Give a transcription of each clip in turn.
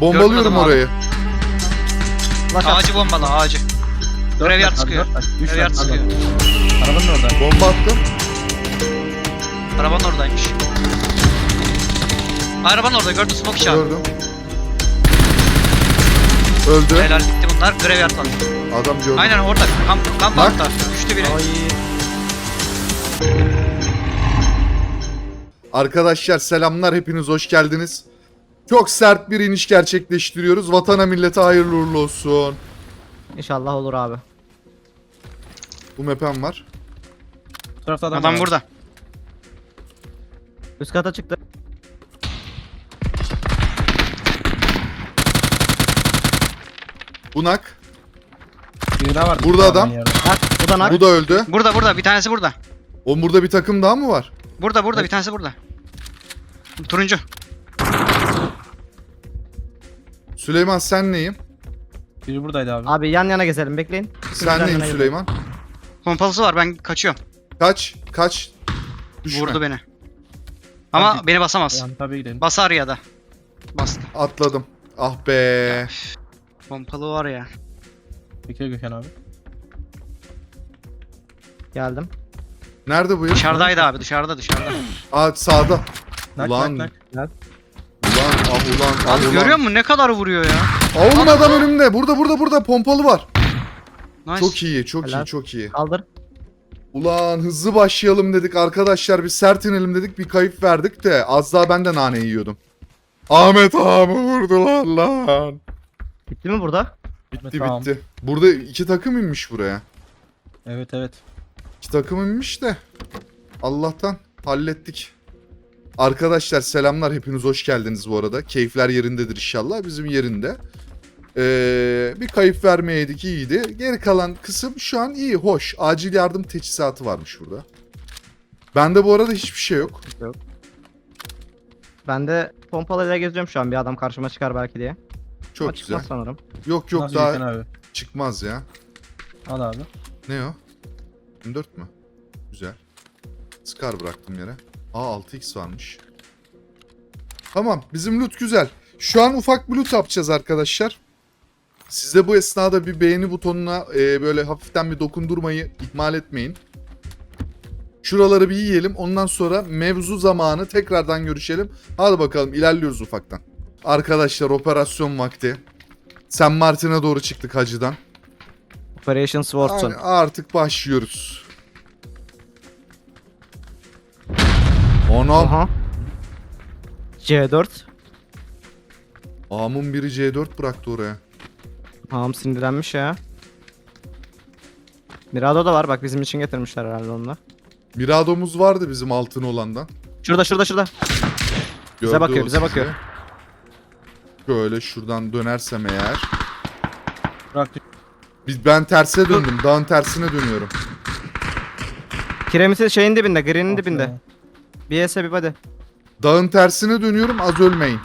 Bombalıyorum Gördüm adamı orayı. At. Ağacı bombala ağacı. Dört Graveyard var, sıkıyor. dört. Üç Graveyard sıkıyor. pardon. Arabanın orada. Bomba attım. Arabanın oradaymış. Arabanın orada gördün smoke abi. Gördüm. Öldü. Helal bitti bunlar. Graveyard var. Adam gördüm. Aynen orada. Kamp, kamp Bak. altta. Düştü biri. Ay. Arkadaşlar selamlar hepiniz hoş geldiniz. Çok sert bir iniş gerçekleştiriyoruz. Vatana millete hayırlı uğurlu olsun. İnşallah olur abi. Bu map'em var. Bu tarafta adam, Adam var. burada. Üst kata çıktı. Bunak. Biri daha var. Burada Bir adam. tane yerde. Bu da nak. Bu da öldü. Burada burada. Bir tanesi burada. O burada bir takım daha mı var? Burada burada bir tanesi burada. Turuncu. Süleyman sen neyim? Biri buradaydı abi. Abi yan yana gezelim bekleyin. Sen neyim Süleyman? Pompalısı var ben kaçıyorum. Kaç? Kaç? Düşme. Vurdu beni. Ama Hadi. beni basamaz. Yani tabii gidelim. Basar ya da. Bastı. Atladım. Ah be. Pompalı var ya. Bekle Gökhan abi. Geldim. Nerede bu herif? Dışarıdaydı abi dışarıda dışarıda. Aa sağda. Nak Ulan. nak nak. Ulan ah ulan ah Abi ulan. görüyor musun ne kadar vuruyor ya? Ulan adam önümde. Burada burada burada pompalı var. Nice. Çok iyi çok Helal. iyi çok iyi. Kaldır. Ulan hızlı başlayalım dedik arkadaşlar bir sert inelim dedik bir kayıp verdik de az daha ben de nane yiyordum. Ahmet abi vurdular lan. Bitti mi burada? Bitti Tamam. bitti. Burada iki takım inmiş buraya. Evet evet. İki takım inmiş de Allah'tan hallettik. Arkadaşlar selamlar hepiniz hoş geldiniz bu arada. Keyifler yerindedir inşallah bizim yerinde. Ee, bir kayıp vermeyeydik iyiydi. Geri kalan kısım şu an iyi hoş. Acil yardım teçhizatı varmış burada. Bende bu arada hiçbir şey yok. Ben de pompalıyla geziyorum şu an bir adam karşıma çıkar belki diye. Çok Ama çıkmaz güzel. sanırım. Yok yok Nasıl daha abi? çıkmaz ya. Al abi. Ne o? M4 mü? Güzel. Scar bıraktım yere. Aa 6x varmış. Tamam bizim loot güzel. Şu an ufak bir loot yapacağız arkadaşlar. Siz de bu esnada bir beğeni butonuna e, böyle hafiften bir dokundurmayı ihmal etmeyin. Şuraları bir yiyelim. Ondan sonra mevzu zamanı tekrardan görüşelim. Hadi bakalım ilerliyoruz ufaktan. Arkadaşlar operasyon vakti. Sen Martin'e doğru çıktık hacıdan. Operation. Yani artık başlıyoruz. Anam. Aha. C4. Ağamın biri C4 bıraktı oraya. Tamam sinirlenmiş ya. Mirado da var bak bizim için getirmişler herhalde onu da. Mirado'muz vardı bizim altın olandan. Şurada şurada şurada. Bize Gördü bakıyor, o bize sizi. bakıyor. Böyle şuradan dönersem eğer. Bırak. Biz ben terse döndüm. Dağın tersine dönüyorum. Kiremitin şeyin dibinde, green'in dibinde. Bir bir body. Dağın tersine dönüyorum. Az ölmeyin.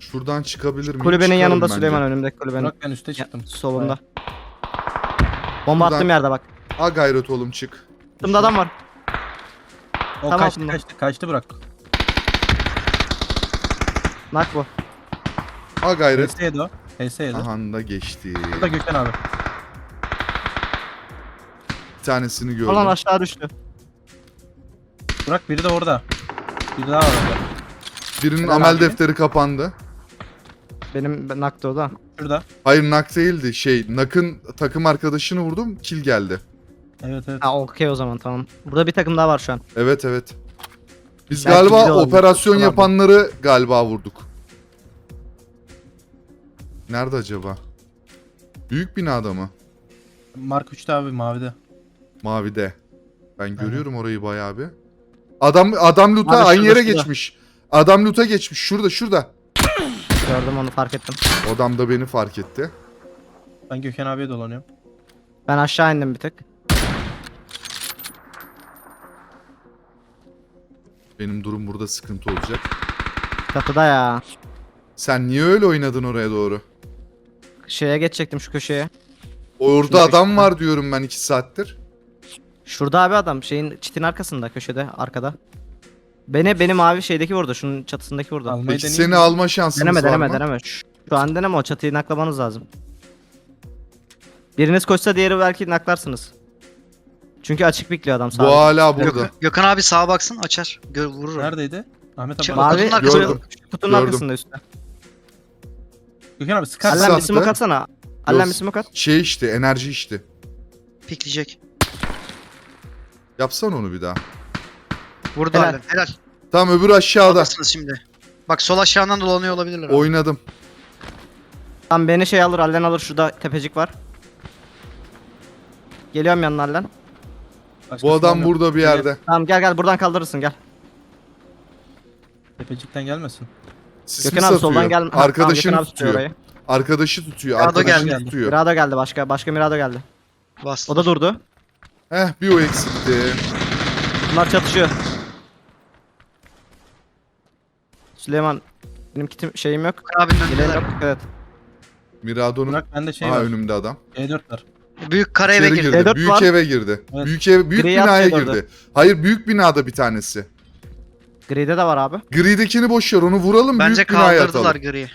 Şuradan çıkabilir miyim? Kulübenin Çıkarım yanında bence. Süleyman önümdeki kulübenin. Bırak ben üste Ya, çıktım. solunda. Bomba Buradan- attığım yerde bak. Ha gayret oğlum çık. Altımda adam var. O Tamam, kaçtı tamam. kaçtı kaçtı bırak. Nak bu. Ha gayret. HS yedi o. HS yedi. Aha da geçti. Bu da Gökhan abi. Bir tanesini gördüm. Falan aşağı düştü. Bırak biri de orada. Biri daha var orada. Birinin Helal amel abi. defteri kapandı. Benim naktı o da. Şurada. Hayır nak değildi. Şey nakın takım arkadaşını vurdum. Kill geldi. Evet evet. Ha okey o zaman tamam. Burada bir takım daha var şu an. Evet evet. Biz Belki galiba olabilir. operasyon Olabilir. yapanları galiba vurduk. Nerede acaba? Büyük binada mı? Mark 3'te abi mavide. Mavide. Ben görüyorum orayı bayağı bir. Adam adam loot'a Abi aynı şurada, yere şurada. geçmiş. Adam loot'a geçmiş. Şurada şurada. Gördüm onu fark ettim. Adam da beni fark etti. Ben Gökhan abiye dolanıyorum. Ben aşağı indim bir tık. Benim durum burada sıkıntı olacak. Çatıda ya. Sen niye öyle oynadın oraya doğru? Şeye geçecektim şu köşeye. Orada adam var diyorum ben iki saattir. Şurada abi adam şeyin çitin arkasında köşede arkada. Beni benim mavi şeydeki vurdu. Şunun çatısındaki vurdu. Almayı Peki deneyeyim seni mi? alma şansımız Deneme var deneme mı? deneme. Şu, şu an deneme o çatıyı naklamanız lazım. Biriniz koşsa diğeri belki naklarsınız. Çünkü açık bekliyor adam Bu sağda. hala burada. Gökhan, abi sağa baksın açar. Gör, vurur. onu. Neredeydi? Ahmet Çık- abi. Mavi Kutunun arkasında. Gördüm. kutunun Gördüm. arkasında üstte. Gökhan abi sıkar. Allen bir sattı. smoke atsana. Allen bir smoke at. Şey işte enerji işte. Pikleyecek. Yapsan onu bir daha. Vurdu Helal. Helal. Helal. Tamam öbür aşağıda. Alırsınız şimdi. Bak sol aşağıdan dolanıyor olabilirler. abi. Oynadım. Tamam beni şey alır Allen alır şurada tepecik var. Geliyorum yanına Allen. Bu adam burada bir yerde. Tamam gel gel buradan kaldırırsın gel. Tepecikten gelmesin. Sis mi Gökhan abi soldan gel. Ha, tamam, Arkadaşını Gökhan abi tutuyor tutuyor. orayı. Arkadaşı tutuyor. Mirado Arkadaşı geldi. tutuyor. Mirado geldi başka. Başka Mirado geldi. Bastı. O da durdu. Heh bir o eksikti. Bunlar çatışıyor. Süleyman benim kitim şeyim yok. Abinin Yeleğim önündeler. yok dikkat et. Mirado'nun Burak bende şey Aha var. önümde adam. E4 var. Büyük kara eve İçeri girdi. girdi. E4 Büyük var. eve girdi. Evet. Büyük ev büyük Gri binaya girdi. orada. Hayır büyük binada bir tanesi. Gri'de de var abi. Gridekini boş ver onu vuralım Bence büyük binaya kaldırdılar atalım. griyi.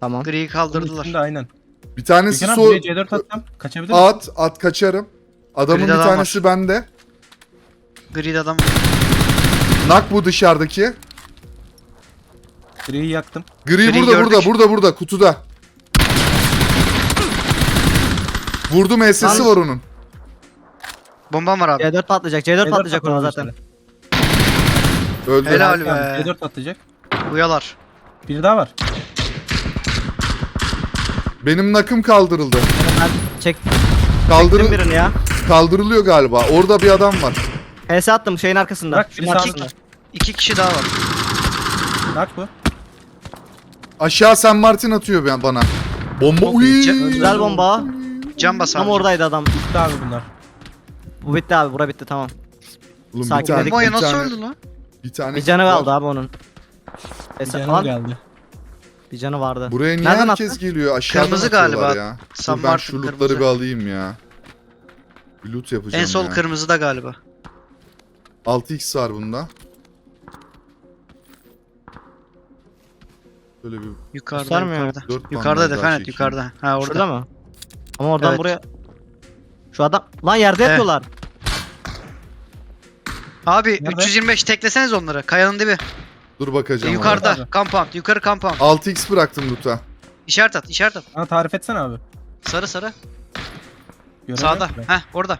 Tamam. Griyi Bunun kaldırdılar. üstünde aynen. Bir tanesi Gökhan abi sol buraya C4 atsam kaçabilir misin? at at kaçarım. Adamın Gride bir adam tanesi bende. Gri'de adam. Nak bu dışarıdaki. Griyi yaktım. Gri Gri burada gördük. burada burada burada kutuda. Vurdum HS'si Lan- var onun. Bombam var abi. C4 patlayacak. C4 C4 patlayacak ona atlamış zaten. Öldü. Helal be. C4 atlayacak. Uyalar. Biri daha var. Benim nakım kaldırıldı. Ben çek, çektim Kaldırıl birini ya. Kaldırılıyor galiba. Orada bir adam var. HS attım şeyin arkasında. Şunun biri arkasında. İki kişi daha var. Kaç bu? Aşağı San Martin atıyor ben- bana. Bomba Çok uy. iyi. Ce- Güzel bomba. Can bas Tam abi. oradaydı adam. Bitti abi bunlar. Bu bitti abi. Bura bitti tamam. Oğlum, bir Sakin tane, dedik. bir Bombaya nasıl tane, öldü lan? bir tane Bir canı kaldı abi onun. Bir HS canı falan. geldi. Bir canı vardı. Buraya niye Nereden herkes attı? geliyor? Aşağıdan Kırmızı atıyorlar galiba. Ya. San Dur ben Martin şu lootları kırmızı. bir alayım ya. Bir loot yapacağım En sol ya. kırmızıda galiba. 6x var bunda. Böyle bir Yukarıda Göstermiyor. yukarıda. dört Yukarıda daha çekeyim. yukarıda. Ha orada. Şurada mı? Ama oradan Evet. buraya... Şu adam... Lan yerde Evet. yatıyorlar. Abi Nerede? 325 tekleseniz onları. Kayanın dibi. Dur bakacağım. ona. yukarıda. Abi. Compound. Yukarı compound. 6x bıraktım loot'a. İşaret at. işaret at. Bana tarif etsene abi. Sarı sarı. Göremiyorum Sağda. ki ben. Heh orada.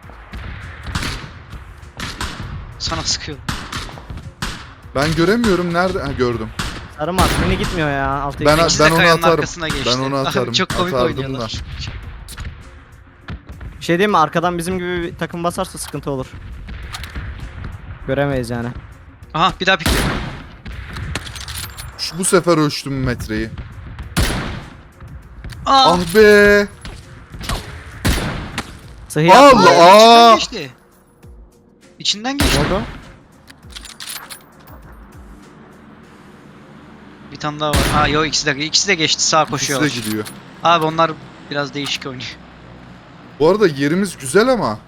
Sana sıkıyor. Ben göremiyorum nerede? Ha gördüm. Sarı mat. Mini gitmiyor ya. Altı Ben- iki. İkisi de ben onu kayanın atarım. arkasına geçti. Ben onu atarım. Çok komik Atardım oynuyorlar. Bir şey diyeyim mi? Arkadan bizim gibi bir takım basarsa sıkıntı olur. Göremeyiz yani. Aha bir daha pikliyor. Şu, bu sefer ölçtüm metreyi. Aa! Ah be. Sıhhi Allah! yapma. Aa! İçinden geçti. İçinden geçti. Oldu? Bir tane daha var. Ha yok ikisi de ikisi de geçti sağa İkisi de gidiyor. Abi onlar biraz değişik oynuyor. Bu arada yerimiz güzel ama.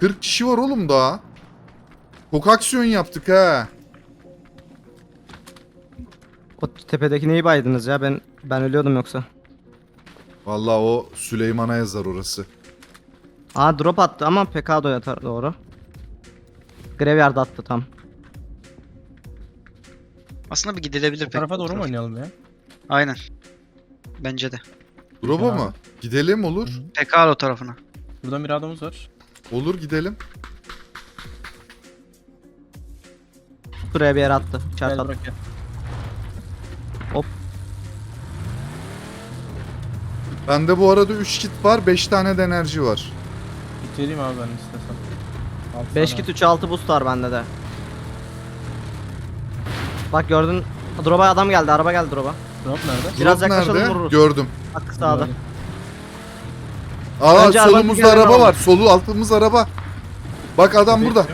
40 kişi var oğlum daha. Çok aksiyon yaptık ha. O tepedeki neyi baydınız ya? Ben ben ölüyordum yoksa. Vallahi o Süleyman'a yazar orası. Aa drop attı ama yatar doğru. Graveyard attı tam. Aslında bir gidilebilir pek. tarafa doğru mu oynayalım ya? Aynen. Bence de. Drop'a mı? Gidelim olur. PKL o tarafına. Burada Mirado'muz var. Olur gidelim. Buraya bir yere attı. Gel İçeride attı. bırak ya. Bende bu arada 3 kit var, 5 tane de enerji var. Vereyim abi ben istesem. Altı 5 tane kit 3 6 boost var bende de. Bak gördün. Drop'a adam geldi. Araba geldi drop'a. Drop nerede? Biraz Drop yaklaşalım, nerede? vururuz. Gördüm. Bak sağda. Aa Önce solumuzda kere araba var. Solu altımız araba. Bak adam burada.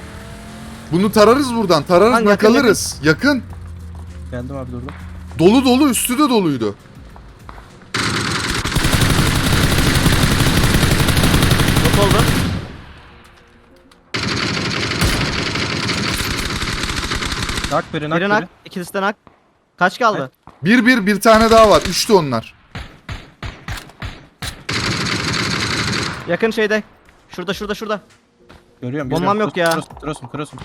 Bunu tararız buradan. Tararız Lan yakın, nakalırız. Yakın. Geldim abi durdum. Dolu dolu üstü de doluydu. Drop oldu. Nak biri nak Biri biri. nak. İkisi de nak. Kaç kaldı? Bir bir bir tane daha var. Üçtü onlar. Yakın şeyde. Şurada şurada şurada. Görüyorum. Bombam görüyorum. yok ya. Kurusun kurusun kurusun.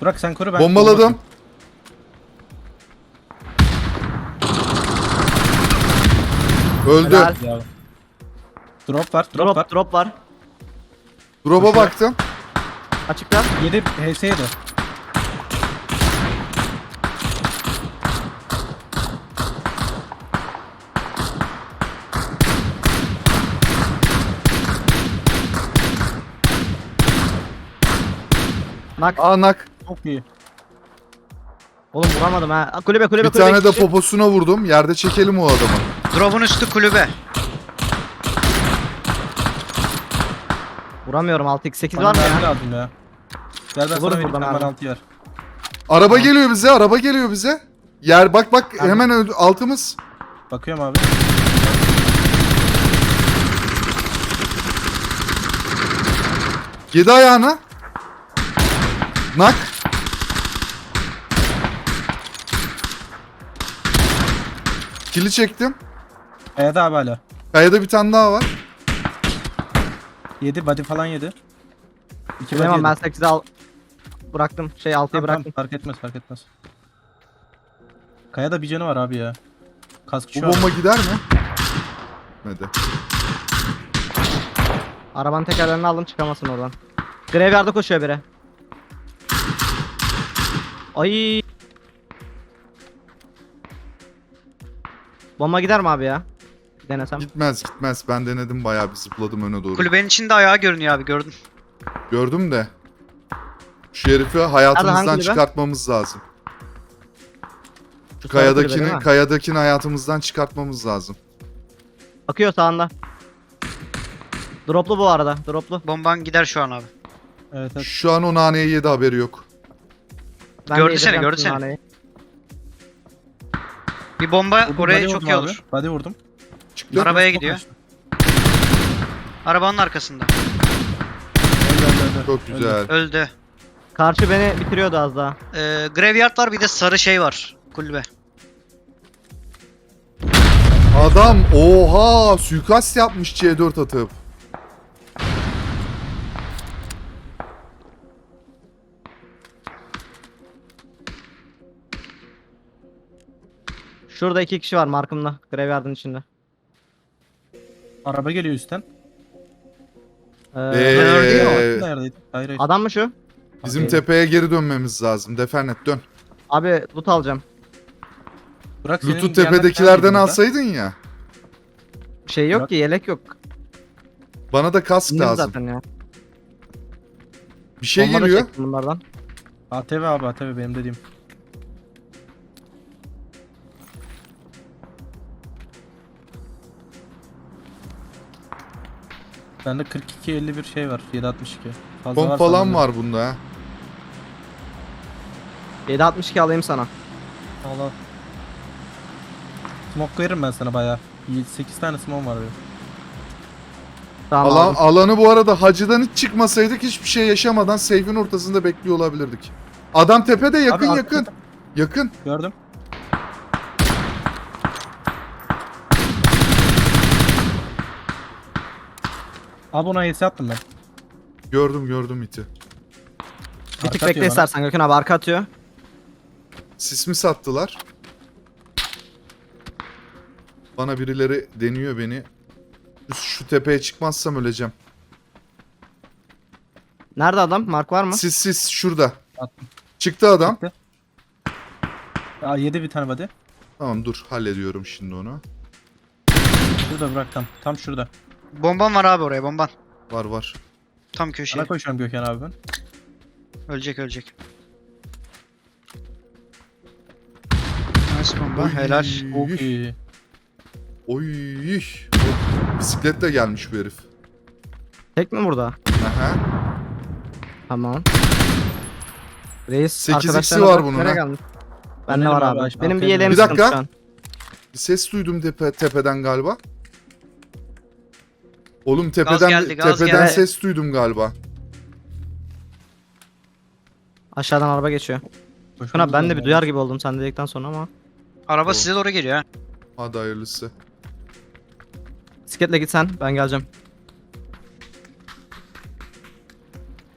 Burak sen koru ben. Bombaladım. Öldü. Helal. Drop var drop, Drop var. drop var. Drop'a Koşuyor. baktım. Açıkta. 7 HS 7. Nak. Ah. Anak. Çok iyi. Oğlum vuramadım ha. Aa, Kulübe kulübe Bir kulübe. tane de poposuna vurdum. Yerde çekelim o adamı. Drop'un üstü kulübe. Vuramıyorum 6x 8 Bana var mı mermi ya? lazım ya. Gel ben Olur sana vereyim buradan abi. bana 6 ver. Araba geliyor bize. Araba geliyor bize. Yer bak bak Abi. hemen ö- altımız. Bakıyorum abi. Yedi ayağına. Nak. Kili çektim. Kayada abi hala. Kayada bir tane daha var. 7 body falan yedi. 2 body Bilemem yedi. ben 8'i al. Bıraktım. Şey 6'yı Tamam, tamam, bıraktım. fark etmez fark etmez. Kayada bir canı var abi ya. Kask Bu şu an. bomba gider mi? Hadi. Arabanın tekerlerini aldım çıkamasın oradan. Graveyard'a koşuyor biri. Ay. Bomba gider mi abi ya? Denesem. Gitmez gitmez. Ben denedim bayağı bir zıpladım öne doğru. Kulübenin içinde ayağı görünüyor abi gördüm. Gördüm de. Şu herifi hayatımızdan çıkartmamız lazım. Şu sarı kulübe değil kayadakini, mi? kayadakini hayatımızdan çıkartmamız lazım. Bakıyor sağında. Droplu bu arada. Droplu. Bomban gider şu an abi. Evet evet. Şu an o naneye yedi haberi yok. Ben Gördü seni, yedireceğim gördü seni. naneyi. Bir bomba Vurdum, oraya body çok vurdum iyi abi. olur. Body vurdum. Çıktı. Arabaya gidiyor. Arabanın arkasında. Öldü, öldü, öldü. Çok güzel. Öldü. Karşı beni bitiriyordu az daha. Ee, graveyard var bir de sarı şey var. Kulübe. Adam oha suikast yapmış C4 atıp. Şurada iki kişi var markımda. Graveyard'ın içinde. Araba geliyor üstten. Ee, Ee, Neredeydi? Neredeydi? Hayır hayır. Adam mı şu? Bizim tepeye geri dönmemiz lazım. Defernet dön. Abi loot alacağım. Burak senin Loot'u bir yandan tepedekilerden alsaydın ya. Bir şey yok Bırak. ki yelek yok. Bana da kask İndim lazım. zaten ya. Bir şey Bomba da geliyor. çektim bunlardan. burada? ATV abi ATV benim dediğim. Bende 42 51 şey var. 762. Fazla Pomp var falan sanırım. var bunda ha. 762 alayım sana. Allah. Smoke veririm ben sana bayağı. 8 tane smoke var benim. Tamam Alan, aldım. alanı bu arada hacıdan hiç çıkmasaydık hiçbir şey yaşamadan safe'in ortasında bekliyor olabilirdik. Adam tepede yakın Abi, yakın. Yakın. Gördüm. Abi ona HS attım ben. Gördüm gördüm iti. Bir tık Arka bekle atıyor bana. istersen Gökhan abi arka atıyor. Sis mi sattılar? Bana birileri deniyor beni. Şu, şu tepeye çıkmazsam öleceğim. Nerede adam? Mark var mı? Sis sis şurada. Attım. Çıktı adam. Çıktı. Aa yedi bir tane body. Tamam dur hallediyorum şimdi onu. Şurada bırak tam. Tam şurada. Bomban var abi oraya bomban. Var var. Tam köşeye. Sana koşuyorum Gökhan abi ben. Ölecek ölecek. Nice bomba. Helal. Çok iyi. Oy. Bisikletle gelmiş bu herif. Tek mi burada? Aha. Tamam. Reis 8x'i arkadaşlarına var bunun, nereye ha. gelmiş? Bende Benim var abi, abi. Benim bir atıyorum. yeleğim Bir dakika. Bir ses duydum tepe, tepeden galiba. Oğlum tepeden geldi, gaz tepeden geldi. ses duydum galiba. Aşağıdan araba geçiyor. Abi ben de bir duyar gibi oldum sen dedikten sonra ama. Araba Doğru. size doğru geliyor ha. Hadi hayırlısı. Bisikletle git sen ben geleceğim.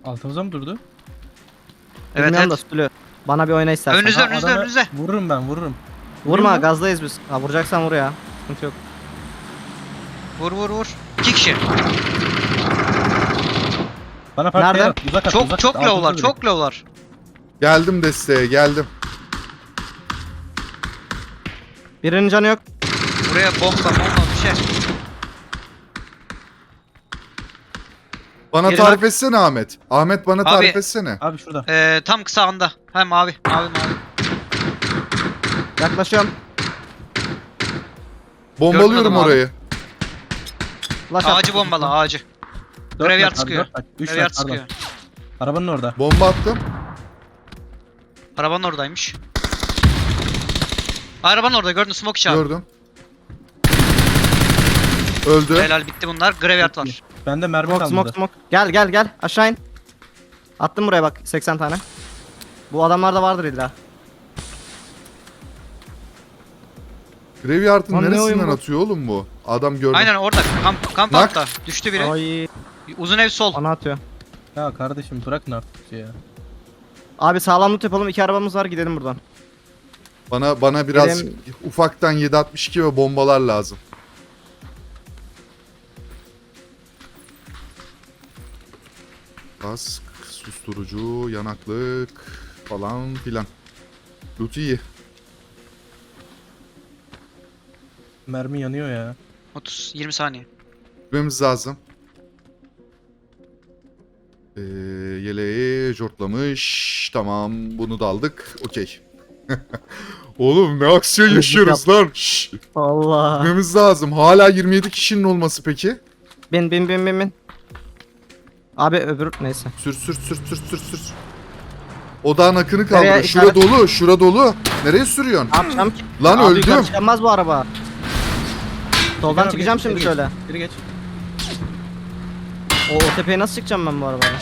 Altımıza mı durdu? Evet Bilmiyorum da evet. Stülü. Bana bir oyna istersen. Önünüzde Ha, önünüzde adamı önünüzde. Vururum ben vururum. Vurma mı? gazdayız biz. Ha vuracaksan vur ya. Sıkıntı yok. Vur vur vur. İki kişi. Bana fark Nerede? yarat. Uzak at Çok uzak çok at. low'lar çok low'lar. Geldim desteğe geldim. Birinin canı yok. Buraya bomba bomba bir şey. Bana Biri tarif etsene Ahmet. Ahmet bana tarif Abi- etsene. Abi şurada. Ee, tam kısa anda. Ha mavi mavi mavi. Yaklaşıyorum. Bombalıyorum Gördüm adamı orayı. Flash Ağacı attım. bombalı ağacı. Dört Graveyard var, sıkıyor. dört net. Üç Graveyard pardon. sıkıyor. Arabanın orada. Bomba attım. Arabanın oradaymış. Arabanın orada gördün smoke abi. Gördüm. Öldü. Helal bitti bunlar. Graveyard var. Bende mermi Smoke kalmadı. smoke smoke. Gel gel gel aşağı in. Attım buraya bak 80 tane. Bu adamlarda vardır illa. Graveyard'ın Lan ne oyun neresinden bu? atıyor oğlum bu? Adam gördüm. Aynen orada. Kamp, kamp Nak. altta. Düştü biri. Ay Uzun ev sol. bana atıyor. Ya kardeşim bırakın artık şey ya. Abi sağlam loot yapalım. iki arabamız var gidelim buradan. Bana bana biraz Benim- ufaktan 762 ve bombalar lazım. Kask, susturucu, yanaklık falan filan. Loot iyi. Mermi yanıyor ya. 30 20 saniye. Gitmemiz lazım. Ee, yeleği jortlamış. Tamam bunu da aldık. Okey. Oğlum ne aksiyon yaşıyoruz lan. Şşş. Allah. Gitmemiz lazım. Hala 27 kişinin olması peki. Bin bin bin bin bin. Abi öbür neyse. Sür sür sür sür sür sür. Odağın akını kaldı. Nereye Şura işaret- dolu, şura dolu. Nereye sürüyorsun? Ne yapacağım ki? Lan Abi yukarı öldüm. çıkamaz bu araba. Soldan Gel abi, çıkacağım geç, şimdi geri şöyle. Geç, geri geç. O, o tepeye nasıl çıkacağım ben bu arabayla?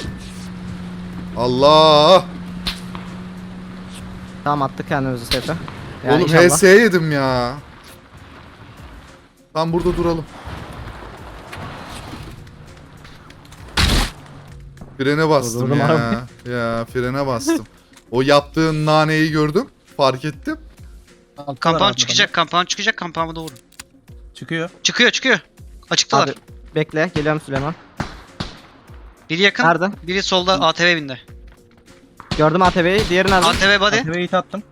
Allah! Tamam attık kendimizi sefe. Ya Oğlum inşallah. HS yedim ya. Tam burada duralım. Frene bastım Durdum ya. Ya frene bastım. O yaptığın naneyi gördüm. Fark ettim. Abi çıkacak, kampanya çıkacak, kampanya doğru. adamlar. Çıkıyor. Çıkıyor, çıkıyor. Açıktalar. Abi bekle geliyorum Süleyman. Biri yakın, Nerede? biri solda ATV bindi. Gördüm ATV'yi. Diğeri nerede? ATV body. ATV'yi hit attım.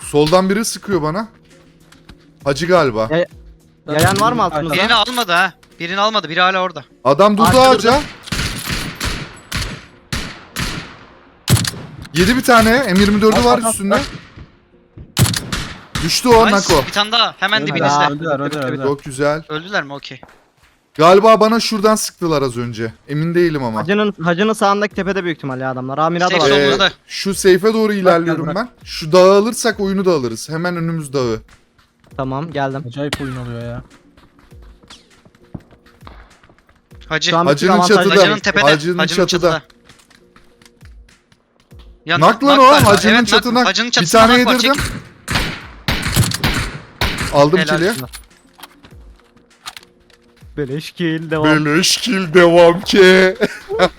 Soldan biri sıkıyor bana. Hacı galiba. Ya- Yayan var mı altımızda? Birini almadı ha. Birini almadı, biri hala orada. Adam durdu Arkada ağaca. Yedi bir tane. M24'ü Al, var üstünde. Düştü o. Nako. Bir tane daha, hemen Öldüler, dibinizde. Öldüler öldüler öldüler. Çok güzel. Öldüler mi? Okey. Galiba bana şuradan sıktılar az önce. Emin değilim ama. Hacının, hacının sağındaki tepede büyük ihtimalle adamlar. Amina da var. Ee, Solumuzda. şu seyfe doğru ilerliyorum bırak. ben. Şu dağı alırsak oyunu da alırız. Hemen önümüz dağı. Tamam geldim. Acayip oyun oluyor ya. Hacı. Şu an Hacının avantajlı. çatıda. Hacının tepede. Hacının Hacının, çatıda. çatıda. Ya, Nak lan nak o. Hacının Evet, nak. çatına. Hacının Bir çatısına tane nak var, yedirdim. çek. Aldım Helal kili. Beleş kill devam. Beleş kill devam ki.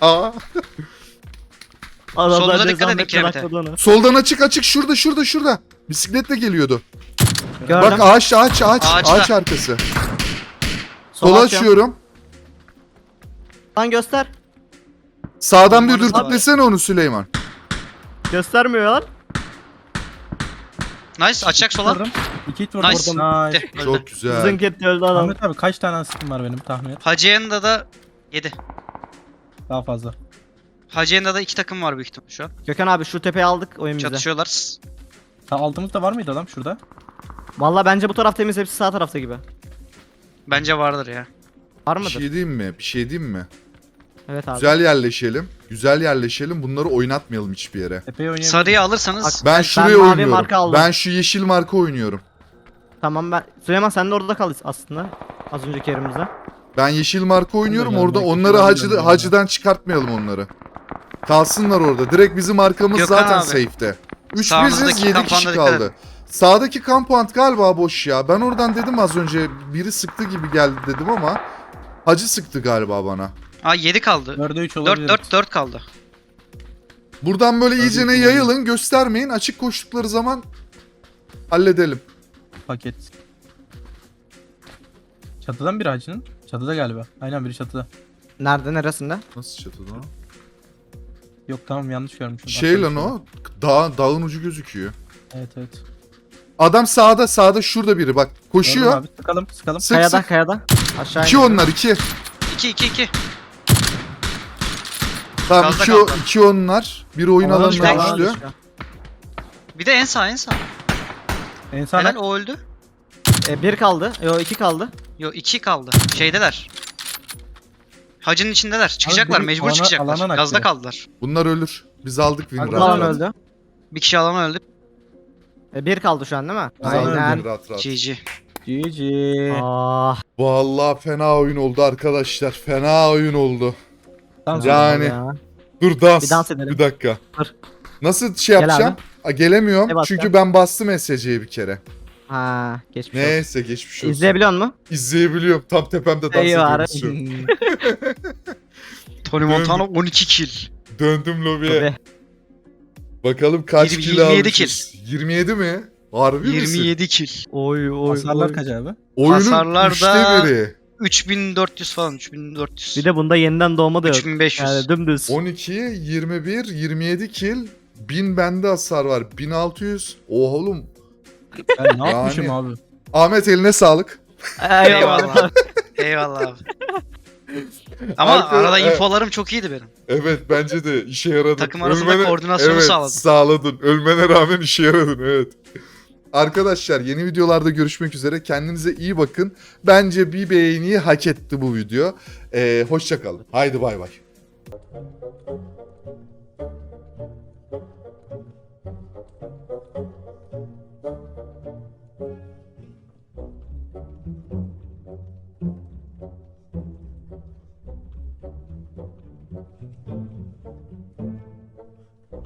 Adamlar Solunuza dikkat edin onu. Soldan açık açık şurada şurada şurada. Bisikletle geliyordu. Gördüm. Bak ağaç ağaç ağaç Ağaçta. ağaç arkası. Sol Sola açıyorum. açıyorum. Lan göster. Sağdan bir dürtüklesene onu Süleyman. Göstermiyor lan. Nice. Açacak sola. Vurdum. İki vurdum. Nice. Nice. Bitti. Öldü. Çok güzel. Zınk etti öldü adam. Ahmet abi kaç tane asistim var benim tahmin et. Hacı'nın da da 7. Daha fazla. Hacı'nın da iki takım var büyük ihtimal şu an. Gökhan abi şu tepeyi aldık oyun bize. Çatışıyorlar. Ha, altımızda var mıydı adam şurada? Valla bence bu taraf temiz hepsi sağ tarafta gibi. Bence vardır ya. Var Bir mıdır? şey diyeyim mi? Bir şey diyeyim mi? Evet abi. Güzel yerleşelim. Güzel yerleşelim. Bunları oynatmayalım hiçbir yere. Oynayabiliriz. Sarıyı alırsanız Ben şuraya mavi oynuyorum. marka aldım. Ben şu yeşil marka oynuyorum. Tamam ben. Süleyman sen de orada kal aslında. Az önceki yerimizde. Ben yeşil marka oynuyorum. Ben de Orada ben de onları hacı, hacıdan çıkartmayalım onları. Kalsınlar orada. Direkt bizim arkamız Gökhan zaten abi. safe'te. 3 Sağınızdaki biziz 7 kampanda kişi dikkat kaldı. Sağdaki kampant galiba boş ya. Ben oradan dedim az önce biri sıktı gibi geldi dedim ama Hacı sıktı galiba bana. Aa 7 kaldı. 4'e 3 4 olabilir. 4 4 kaldı. Buradan böyle iyicene yayılın göstermeyin. Açık koştukları zaman halledelim. Paket. Çatıdan biri hacının. Çatıda galiba. Aynen biri çatıda. Nerede neresinde? Nasıl çatıda? Yok tamam yanlış görmüşüm. Şey lan o. Dağ, dağın ucu gözüküyor. Evet evet. Adam sağda sağda şurada biri bak. Koşuyor. Abi. Sıkalım sıkalım. Sık kayada sık. kayada. Aşağı İki iniyor. onlar iki. 2 2 2. Tamam iki, o, kaldı. iki onlar. Bir oyun Alan alanına düştü, alan düştü. düştü. Bir de en sağ en sağ. En sağ Helal o öldü. E, bir kaldı. Yo iki kaldı. Yo 2 kaldı. Şeydeler. Hacının içindeler. Çıkacaklar biri mecbur alana- çıkacaklar. alana Gazda nakli. kaldılar. Bunlar ölür. Biz aldık win Abi, rahat Alan rahat. öldü. Bir kişi alana öldü. E, bir kaldı şu an değil mi? Biz aldık Aynen. win rahat rahat. GG. GG. Ah. Vallahi fena oyun oldu arkadaşlar. Fena oyun oldu. Tamam. Ya- Yani- Ya. Dur dans. Bir dans edelim. Bir dakika. Dur. Nasıl şey Gel yapacağım? Aa, gelemiyorum. Ne basacağım? çünkü ben bastım SC'ye bir kere. Ha geçmiş olsun. Neyse geçmiş olsun. İzleyebiliyor musun? İzleyebiliyorum. Tam tepemde dans ediyorum şu an. Tony Montana 12 kill. Döndüm lobiye. Tabii. Bakalım kaç Yirmi- kill 27 almışız. 27 mi? Harbi misin? 27 kill. Oy oy Hasarlar oy. kaç abi? Oyunun Hasarlarda- üçte biri. 3400 falan 3400. Bir de bunda yeniden doğma da yok. 3500. Yani dümdüz. 12, 21, 27 kill. 1000 bende hasar var. 1600. Oha oğlum. Ben ne yapmışım Yani- abi? Ahmet eline sağlık. Eyvallah. Eyvallah abi. Ama Arka- arada evet. infolarım çok iyiydi benim. Evet bence de işe yaradın. Takım arasında koordinasyonu evet, sağladın. sağladın. Ölmene rağmen işe yaradın evet. Arkadaşlar yeni videolarda görüşmek üzere. Kendinize iyi bakın. Bence bir beğeniyi hak etti bu video. Ee, hoşça kalın. Haydi bay bay.